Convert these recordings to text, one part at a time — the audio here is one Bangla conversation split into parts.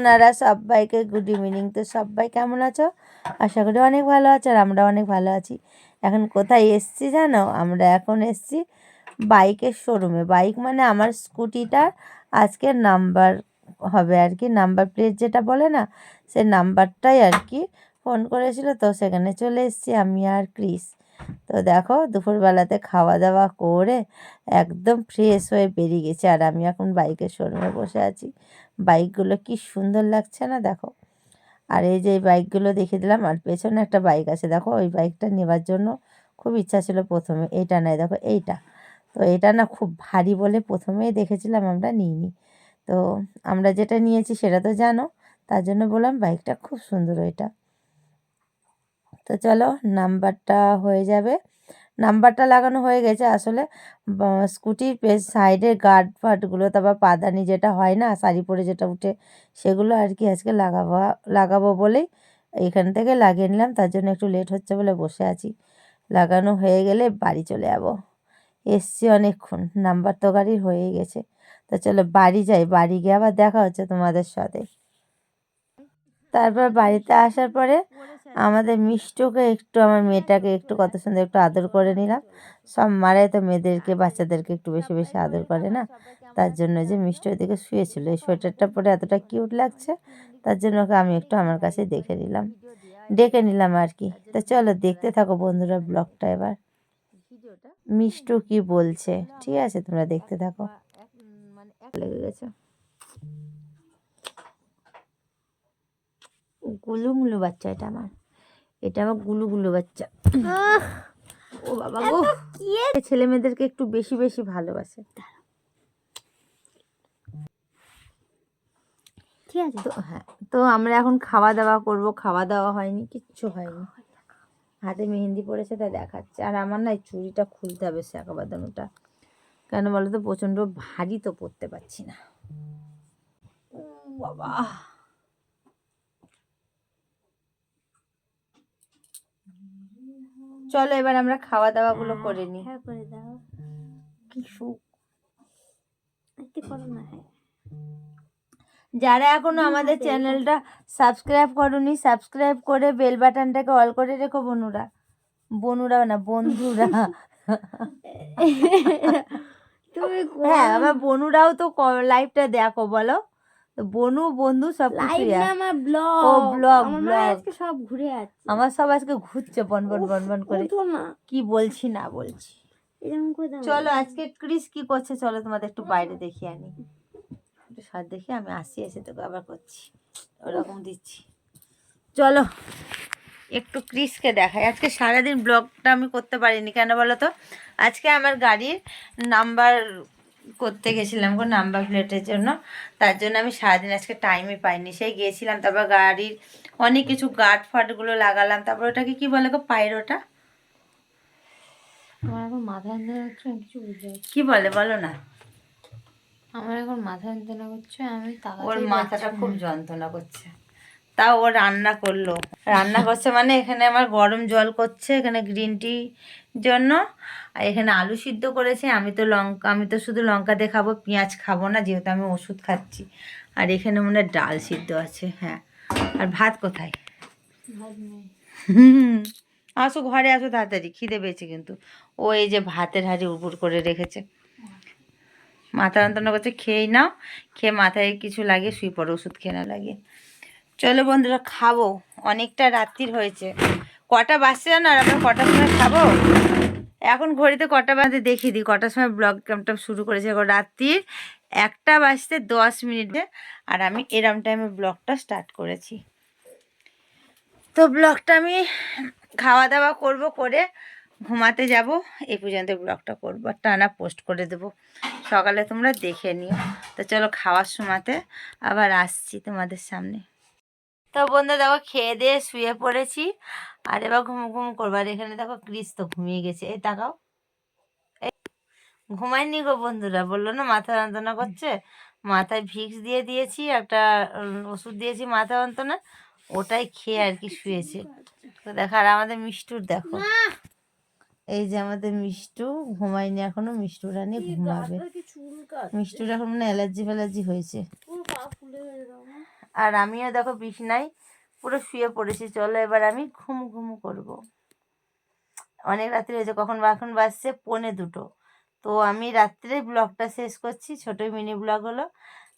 আপনারা সবাইকে গুড ইভিনিং তো সবাই কেমন আছো? আশা করি অনেক ভালো আছো আর আমরা অনেক ভালো আছি। এখন কোথায় এসছি জানো? আমরা এখন এসছি বাইকের শোরুমে বাইক মানে আমার স্কুটিটার আজকে নাম্বার হবে আর কি। নাম্বার প্লেট যেটা বলে না, সে নাম্বারটাই আর কি। ফোন করেছিল তো সেখানে চলে এসেছি আমি আর ক্রিস। তো দেখো দুপুরবেলাতে খাওয়া দাওয়া করে একদম ফ্রেশ হয়ে বেরিয়ে গেছি। আর আমি এখন বাইকের শোরুমে বসে আছি। বাইকগুলো কি সুন্দর লাগছে না দেখো? আর এই যে বাইকগুলো দেখে দিলাম, আর পেছনে একটা বাইক আছে। দেখো ওই বাইকটা নেবার জন্য খুব ইচ্ছা ছিল প্রথমে। এইটা নয় দেখো এইটা। তো এটা না খুব ভারী বলে প্রথমেই দেখেছিলাম আমরা নিইনি। তো আমরা যেটা নিয়েছি সেটা তো জানো, তার জন্য বললাম বাইকটা খুব সুন্দর ওইটা। তো চলো নাম্বারটা হয়ে যাবে। নাম্বারটা লাগানো হয়ে গেছে আসলে। স্কুটির সাইডের গার্ড ফার্ডগুলো তারপর পাদানি যেটা হয় না, শাড়ি পরে যেটা উঠে, সেগুলো আর কি আজকে লাগাবো লাগাবো বলেই এখান থেকে লাগিয়ে নিলাম। তার জন্য একটু লেট হচ্ছে বলে বসে আছি। লাগানো হয়ে গেলে বাড়ি চলে যাব। এসছি অনেকক্ষণ, নাম্বার তো গাড়ির হয়েই গেছে। তো চলো বাড়ি যাই, বাড়ি গিয়ে আবার দেখা হচ্ছে তোমাদের সাথে। তারপর বাড়িতে আসার পরে আমাদের মিষ্টকে একটু, আমার মেয়েটাকে একটু কত সুন্দর একটু আদর করে নিলাম। সব মারাই তো মেয়েদেরকে, বাচ্চাদেরকে একটু বেশি বেশি আদর করে না? তার জন্য যে মিষ্টি ওদিকে শুয়েছিল, এই সোয়েটারটা পরে এতটা কিউট লাগছে, তার জন্য ওকে আমি একটু আমার কাছে দেখে নিলাম। ডেকে নিলাম আর কি। তো চলো দেখতে থাকো বন্ধুরা ব্লগটা এবার। মিষ্টু কি বলছে? ঠিক আছে, তোমরা দেখতে থাকো। লেগে গেছে। গুলু মুলু বাচ্চা এটা আমার। এটা আমার গুলু গুলু বাচ্চা। ও বাবা গো। ছেলে মেয়েদেরকে একটু বেশি বেশি ভালোবাসে। ঠিক আছে। তো হ্যাঁ তো আমরা এখন খাওয়া দাওয়া করব। খাওয়া দাওয়া হয়নি কিচ্ছু হয়নি। হাতে মেহেন্দি পড়েছে তাই দেখাচ্ছে। আর আমার না চুড়িটা খুলতে হবে শাঁকা বাঁধানোটা কেন বলো তো প্রচণ্ড ভারী তো পরতে পারছি না। বাবা। চলো এবার আমরা খাওয়া দাওয়া গুলো করে নিই হ্যাঁ করে দাও। কি সুখ। একটু করো না হ্যাঁ। যারা এখনও আমাদের চ্যানেলটা সাবস্ক্রাইব করনি সাবস্ক্রাইব করে বেল বাটনটাকে অল করে রেখো বনুরা। বনুরা না বন্ধুরা। তুমি হ্যাঁ আমার বনুরাও তো লাইভটা দেখো বলো। বনু বন্ধু সব। আমার ব্লগ ও, আমার আজকে সব ঘুরে আছে আমার সব আজকে ঘুরছে বন বন বন বন করে। কি বলছি না বলছি। চলো আজকে ক্রিস কি করছে চলো তোমাদের একটু বাইরে দেখি আনি। একটু সার দেখি আমি আসি এসে তোকে আবার করছি। ওরকম দিচ্ছি। চলো একটু ক্রিসকে দেখাই। আজকে সারাদিন ব্লগটা আমি করতে পারিনি কেন বলো তো? আজকে আমার গাড়ির নাম্বার করতে গেছিলাম গো নাম্বার প্লেটের জন্য। তার জন্য আমি সারাদিন আজকে টাইমই পাইনি। সেই গিয়েছিলাম তারপর গাড়ির অনেক কিছু গার্ড ফাটগুলো লাগালাম। তারপর ওটাকে কি বলে গো পায়ের ওটা আমার এখন মাথা যন্ত্রণা হচ্ছে আমি কিছু বুঝতে কি বলে বলো না। আমার এখন মাথা যন্ত্রণা করছে আমি ওর মাথাটা খুব যন্ত্রণা করছে। তাও ও রান্না করল। রান্না করছে মানে এখানে আমার গরম জল করছে, এখানে গ্রিন টি জন্য। আর এখানে আলু সিদ্ধ করেছে, আমি তো লঙ্কা, আমি তো শুধু লঙ্কা দিয়ে খাব, পেঁয়াজ খাব না, যেহেতু আমি ওষুধ খাচ্ছি। আর এখানে মনে হয় ডাল সিদ্ধ আছে হ্যাঁ। আর ভাত কোথায়? আসো, ঘরে আসো তাড়াতাড়ি, খিদে পেয়েছে কিন্তু। ও এই যে ভাতের হাঁড়ি উপর করে রেখেছে। মাথা যন্ত্রণা করছে খেয়েই নাও। খেয়ে মাথায় কিছু লাগে শুয়ে পড়ো, ওষুধ খেয়ে না লাগে চলো বন্ধুরা, খাব। অনেকটা রাত্রির হয়েছে। কটা বাজছে জানো? আর আমরা কটার সময় খাব? এখন ঘড়িতে কটা বাজে দেখিয়ে দিই। কটার সময় ব্লগ ক্যাম্পটা শুরু করেছে। এখন রাত্রির একটা বাজতে দশ মিনিটে। আর আমি এরম টাইমে ব্লগটা স্টার্ট করেছি। তো ব্লগটা আমি খাওয়া দাওয়া করব করে ঘুমাতে যাব। এই পর্যন্ত ব্লগটা করব। আর টানা পোস্ট করে দেবো। সকালে তোমরা দেখে নিও। তো চলো খাওয়ার সময়তে আবার আসছি তোমাদের সামনে। তো বন্ধু দেখো খেয়ে দিয়ে শুয়ে পড়েছি। আর এবার ঘুম ঘুম করব। আর এখানে দেখো ক্রিস তো ঘুমিয়ে গেছে। এই তাকাও। এই, ঘুমায়নি গো বন্ধুরা। বলল না মাথা যন্ত্রণা করছে। মাথায় ভিক্স দিয়ে দিয়েছি একটা ওষুধ দিয়েছি মাথা যন্ত্রণা। ওটাই খেয়ে আর কি শুয়েছে। তো দেখো আর আমাদের মিষ্টুর দেখো। এই যে আমাদের মিষ্টু ঘুমায়নি এখনও। মিষ্টু রানী ঘুমাবে। মিষ্টুর এখন মানে অ্যালার্জি ফ্যালার্জি হয়েছে পুরো পা ফুলে হয়ে যাবে আর আমিও দেখো বিছনায় পুরো শুয়ে পড়েছি। চলো এবার আমি ঘুম ঘুম করব। অনেক রাত্রি হয়েছে, কখন এখন বাজছে পৌনে দুটো। তো আমি রাত্রে ব্লগটা শেষ করছি। ছোটো মিনি ব্লগ হলো।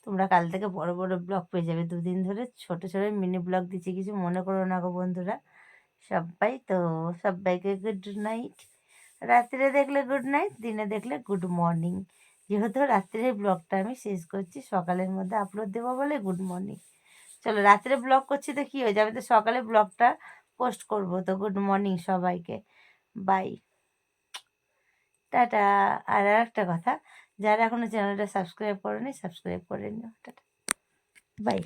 তোমরা কাল থেকে বড় বড় ব্লগ পেয়ে যাবে। দুদিন ধরে ছোট ছোট মিনি ব্লগ দিচ্ছি। কিছু মনে করো না গো বন্ধুরা। সবাই তো, সবাইকে গুড নাইট রাত্রে দেখলে গুড নাইট দিনে দেখলে গুড মর্নিং যেহেতু রাত্রের ব্লগটা আমি শেষ করছি, সকালের মধ্যে আপলোড দেবো বলে গুড মর্নিং চলো রাত্রে ব্লগ করছি তো কী হয়ে যাবে? তো সকালে ব্লগটা পোস্ট করব। তো গুড মর্নিং সবাইকে। Bye tata. আর একটা কথা, যারা এখনও চ্যানেলটা সাবস্ক্রাইব করেনি সাবস্ক্রাইব করে নিও। টাটা। বাই